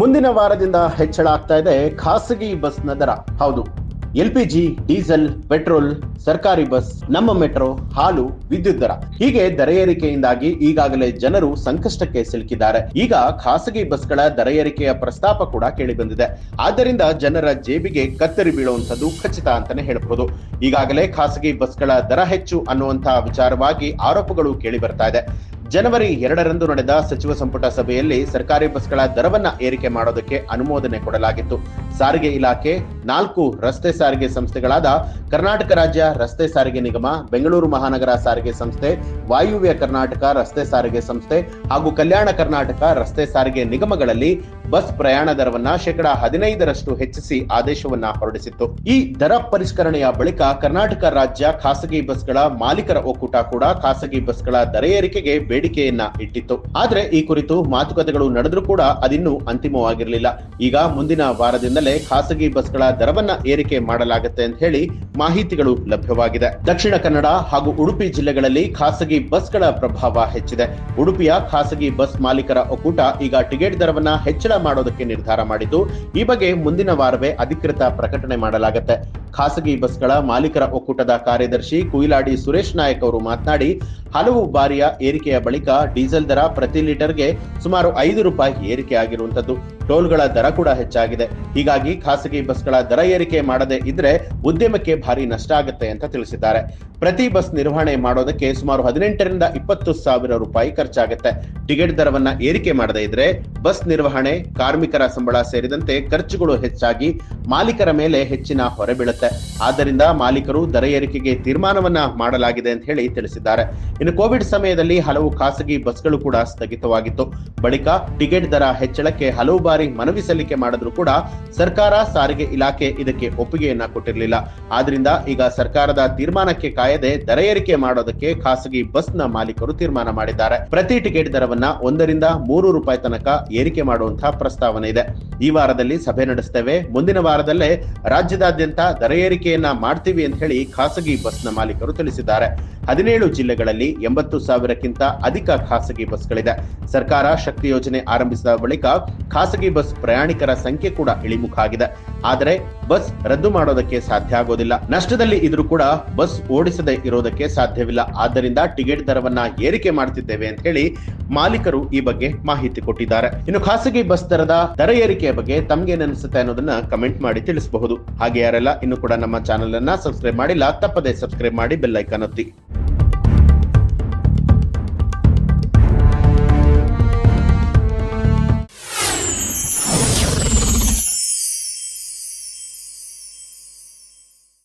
ಮುಂದಿನ ವಾರದಿಂದ ಹೆಚ್ಚಳ ಆಗ್ತಾ ಇದೆ. ಖಾಸಗಿ ಬಸ್ನ ದರ. ಹೌದು. L P G, diesel, petrol, ಸರ್ಕಾರಿ ಬಸ್, ನಮ್ಮ ಮೆಟ್ರೋ, ಹಾಲು, ವಿದ್ಯುತ್ ದರ. ಹೀಗೆ ದರ ಏರಿಕೆಯಿಂದಾಗಿ ಈಗಾಗಲೇ ಜನರು ಸಂಕಷ್ಟಕ್ಕೆ ಸಿಲುಕಿದ್ದಾರೆ. ಈಗ ಖಾಸಗಿ ಬಸ್ಗಳ ದರ ಏರಿಕೆಯ ಪ್ರಸ್ತಾಪ ಕೂಡ ಕೇಳಿ ಬಂದಿದೆ ಆದ್ದರಿಂದ ಜನರ ಜೇಬಿಗೆ ಕತ್ತರಿ ಬೀಳುವಂತದ್ದು ಖಚಿತ ಅಂತಾನೆ ಹೇಳಬಹುದು. ಈಗಾಗಲೇ ಖಾಸಗಿ ಬಸ್ಗಳ ದರ ಹೆಚ್ಚು ಅನ್ನುವಂತಹ ವಿಚಾರವಾಗಿ ಆರೋಪಗಳು ಕೇಳಿ ಬರ್ತಾ ಇದೆ. ಜನವರಿ ಎರಡರಂದು ನಡೆದ ಸಚಿವ ಸಂಪುಟ ಸಭೆಯಲ್ಲಿ ಸರ್ಕಾರಿ ಬಸ್ಗಳ ದರವನ್ನ ಏರಿಕೆ ಮಾಡೋದಕ್ಕೆ ಅನುಮೋದನೆ ಕೊಡಲಾಗಿತ್ತು. ಸಾರಿಗೆ ಇಲಾಖೆ ನಾಲ್ಕು ರಸ್ತೆ ಸಾರಿಗೆ ಸಂಸ್ಥೆಗಳಾದ ಕರ್ನಾಟಕ ರಾಜ್ಯ ರಸ್ತೆ ಸಾರಿಗೆ ನಿಗಮ, ಬೆಂಗಳೂರು ಮಹಾನಗರ ಸಾರಿಗೆ ಸಂಸ್ಥೆ, ವಾಯುವ್ಯ ಕರ್ನಾಟಕ ರಸ್ತೆ ಸಾರಿಗೆ ಸಂಸ್ಥೆ ಹಾಗೂ ಕಲ್ಯಾಣ ಕರ್ನಾಟಕ ರಸ್ತೆ ಸಾರಿಗೆ ನಿಗಮಗಳಲ್ಲಿ ಬಸ್ ಪ್ರಯಾಣ ದರವನ್ನ ಶೇಕಡ ಹದಿನೈದರಷ್ಟು ಹೆಚ್ಚಿಸಿ ಆದೇಶವನ್ನ ಹೊರಡಿಸಿತ್ತು. ಈ ದರ ಪರಿಷ್ಕರಣೆಯ ಬಳಿಕ ಕರ್ನಾಟಕ ರಾಜ್ಯ ಖಾಸಗಿ ಬಸ್ಗಳ ಮಾಲೀಕರ ಒಕ್ಕೂಟ ಕೂಡ ಖಾಸಗಿ ಬಸ್ಗಳ ದರ ಏರಿಕೆಗೆ ಬೇಡಿಕೆಯನ್ನ ಇಟ್ಟಿತ್ತು. ಆದ್ರೆ ಈ ಕುರಿತು ಮಾತುಕತೆಗಳು ನಡೆದ್ರೂ ಕೂಡ ಅದಿನ್ನೂ ಅಂತಿಮವಾಗಿರಲಿಲ್ಲ. ಈಗ ಮುಂದಿನ ವಾರದಿಂದಲೇ ಖಾಸಗಿ ಬಸ್ಗಳ ದರವನ್ನ ಏರಿಕೆ ಮಾಡಲಾಗುತ್ತೆ ಅಂತ ಹೇಳಿ ಮಾಹಿತಿಗಳು ಲಭ್ಯವಾಗಿದೆ. ದಕ್ಷಿಣ ಕನ್ನಡ ಹಾಗೂ ಉಡುಪಿ ಜಿಲ್ಲೆಗಳಲ್ಲಿ ಖಾಸಗಿ ಬಸ್ಗಳ ಪ್ರಭಾವ ಹೆಚ್ಚಿದೆ. ಉಡುಪಿಯ ಖಾಸಗಿ ಬಸ್ ಮಾಲೀಕರ ಒಕ್ಕೂಟ ಈಗ ಟಿಕೆಟ್ ದರವನ್ನ ಹೆಚ್ಚಳ ಮಾಡೋದಕ್ಕೆ ನಿರ್ಧಾರ ಮಾಡಿದ್ದು, ಈ ಬಗ್ಗೆ ಮುಂದಿನ ವಾರವೇ ಅಧಿಕೃತ ಪ್ರಕಟಣೆ ಮಾಡಲಾಗುತ್ತೆ. ಖಾಸಗಿ ಬಸ್ಗಳ ಮಾಲೀಕರ ಒಕ್ಕೂಟದ ಕಾರ್ಯದರ್ಶಿ ಕುಯಿಲಾಡಿ ಸುರೇಶ್ ನಾಯಕ್ ಅವರು ಮಾತನಾಡಿ, ಹಲವು ಬಾರಿಯ ಏರಿಕೆಯ ಬಳಿಕ ಡೀಸೆಲ್ ದರ ಪ್ರತಿ ಲೀಟರ್ಗೆ ಸುಮಾರು ಐದು ರೂಪಾಯಿ ಏರಿಕೆ ಆಗಿರುವಂತದ್ದು ಟೋಲ್ಗಳ ದರ ಕೂಡ ಹೆಚ್ಚಾಗಿದೆ. ಹೀಗಾಗಿ ಖಾಸಗಿ ಬಸ್ಗಳ ದರ ಏರಿಕೆ ಮಾಡದೇ ಇದ್ರೆ ಉದ್ಯಮಕ್ಕೆ ಭಾರಿ ನಷ್ಟ ಆಗುತ್ತೆ ಅಂತ ತಿಳಿಸಿದ್ದಾರೆ. ಪ್ರತಿ ಬಸ್ ನಿರ್ವಹಣೆ ಮಾಡೋದಕ್ಕೆ ಸುಮಾರು ಹದಿನೆಂಟರಿಂದ ಇಪ್ಪತ್ತು ಸಾವಿರ ರೂಪಾಯಿ ಖರ್ಚಾಗುತ್ತೆ. ಟಿಕೆಟ್ ದರವನ್ನ ಏರಿಕೆ ಮಾಡದೇ ಇದ್ರೆ ಬಸ್ ನಿರ್ವಹಣೆ, ಕಾರ್ಮಿಕರ ಸಂಬಳ ಸೇರಿದಂತೆ ಖರ್ಚುಗಳು ಹೆಚ್ಚಾಗಿ ಮಾಲೀಕರ ಮೇಲೆ ಹೆಚ್ಚಿನ ಹೊರೆ ಬೀಳುತ್ತೆ. ಆದ್ದರಿಂದ ಮಾಲೀಕರು ದರ ಏರಿಕೆಗೆ ತೀರ್ಮಾನವನ್ನ ಮಾಡಲಾಗಿದೆ ಅಂತ ಹೇಳಿ ತಿಳಿಸಿದ್ದಾರೆ. ಇನ್ನು ಕೋವಿಡ್ ಸಮಯದಲ್ಲಿ ಹಲವು ಖಾಸಗಿ ಬಸ್ಗಳು ಕೂಡ ಸ್ಥಗಿತವಾಗಿತ್ತು. ಬಳಿಕ ಟಿಕೆಟ್ ದರ ಹೆಚ್ಚಳಕ್ಕೆ ಹಲವು ಬಾರಿ ಮನವಿ ಸಲ್ಲಿಕೆ ಮಾಡಿದ್ರು ಕೂಡ ಸರ್ಕಾರ ಸಾರಿಗೆ ಇಲಾಖೆ ಇದಕ್ಕೆ ಒಪ್ಪಿಗೆಯನ್ನ ಕೊಟ್ಟಿರಲಿಲ್ಲ. ಆದ್ರಿಂದ ಈಗ ಸರ್ಕಾರದ ತೀರ್ಮಾನಕ್ಕೆ ಕಾಯದೆ ದರ ಏರಿಕೆ ಮಾಡೋದಕ್ಕೆ ಖಾಸಗಿ ಬಸ್ನ ಮಾಲೀಕರು ತೀರ್ಮಾನ ಮಾಡಿದ್ದಾರೆ. ಪ್ರತಿ ಟಿಕೆಟ್ ದರವನ್ನ ಒಂದರಿಂದ ಮೂರು ರೂಪಾಯಿ ತನಕ ಏರಿಕೆ ಮಾಡುವಂತಹ ಪ್ರಸ್ತಾವನೆ ಇದೆ. ಈ ವಾರದಲ್ಲಿ ಸಭೆ ನಡೆಸ್ತೇವೆ. ಮುಂದಿನ ವಾರದಲ್ಲೇ ರಾಜ್ಯದಾದ್ಯಂತ ದರ ಏರಿಕೆಯನ್ನ ಮಾಡ್ತೀವಿ ಅಂತ ಹೇಳಿ ಖಾಸಗಿ ಬಸ್ನ ಮಾಲೀಕರು ತಿಳಿಸಿದ್ದಾರೆ. ಹದಿನೇಳು ಜಿಲ್ಲೆಗಳಲ್ಲಿ ಎಂಬತ್ತು ಸಾವಿರಕ್ಕಿಂತ ಅಧಿಕ ಖಾಸಗಿ ಬಸ್ಗಳಿದೆ. ಸರ್ಕಾರ ಶಕ್ತಿ ಯೋಜನೆ ಆರಂಭಿಸಿದ ಬಳಿಕ ಖಾಸಗಿ ಬಸ್ ಪ್ರಯಾಣಿಕರ ಸಂಖ್ಯೆ ಕೂಡ ಇಳಿಮುಖ ಆಗಿದೆ ಆದರೆ ಬಸ್ ರದ್ದು ಮಾಡೋದಕ್ಕೆ ಸಾಧ್ಯ ಆಗೋದಿಲ್ಲ. ನಷ್ಟದಲ್ಲಿ ಇದ್ರೂ ಕೂಡ ಬಸ್ ಓಡಿಸದೆ ಇರೋದಕ್ಕೆ ಸಾಧ್ಯವಿಲ್ಲ. ಆದ್ದರಿಂದ ಟಿಕೆಟ್ ದರವನ್ನ ಏರಿಕೆ ಮಾಡ್ತಿದ್ದೇವೆ ಅಂತ ಹೇಳಿ ಮಾಲೀಕರು ಈ ಬಗ್ಗೆ ಮಾಹಿತಿ ಕೊಟ್ಟಿದ್ದಾರೆ. ಇನ್ನು ಖಾಸಗಿ ಬಸ್ ದರದ ದರ ಏರಿಕೆಯ ಬಗ್ಗೆ ತಮ್ಗೇನಿಸುತ್ತೆ ಅನ್ನೋದನ್ನ ಕಮೆಂಟ್ ಮಾಡಿ ತಿಳಿಸಬಹುದು. ಹಾಗೆ ಯಾರೆಲ್ಲ ಇನ್ನು ಕೂಡ ನಮ್ಮ ಚಾನೆಲ್ ಅನ್ನ ಸಬ್ಸ್ಕ್ರೈಬ್ ಮಾಡಿಲ್ಲ, ತಪ್ಪದೆ ಸಬ್ಸ್ಕ್ರೈಬ್ ಮಾಡಿ ಬೆಲ್ ಐಕಾನ್ ಒತ್ತಿ.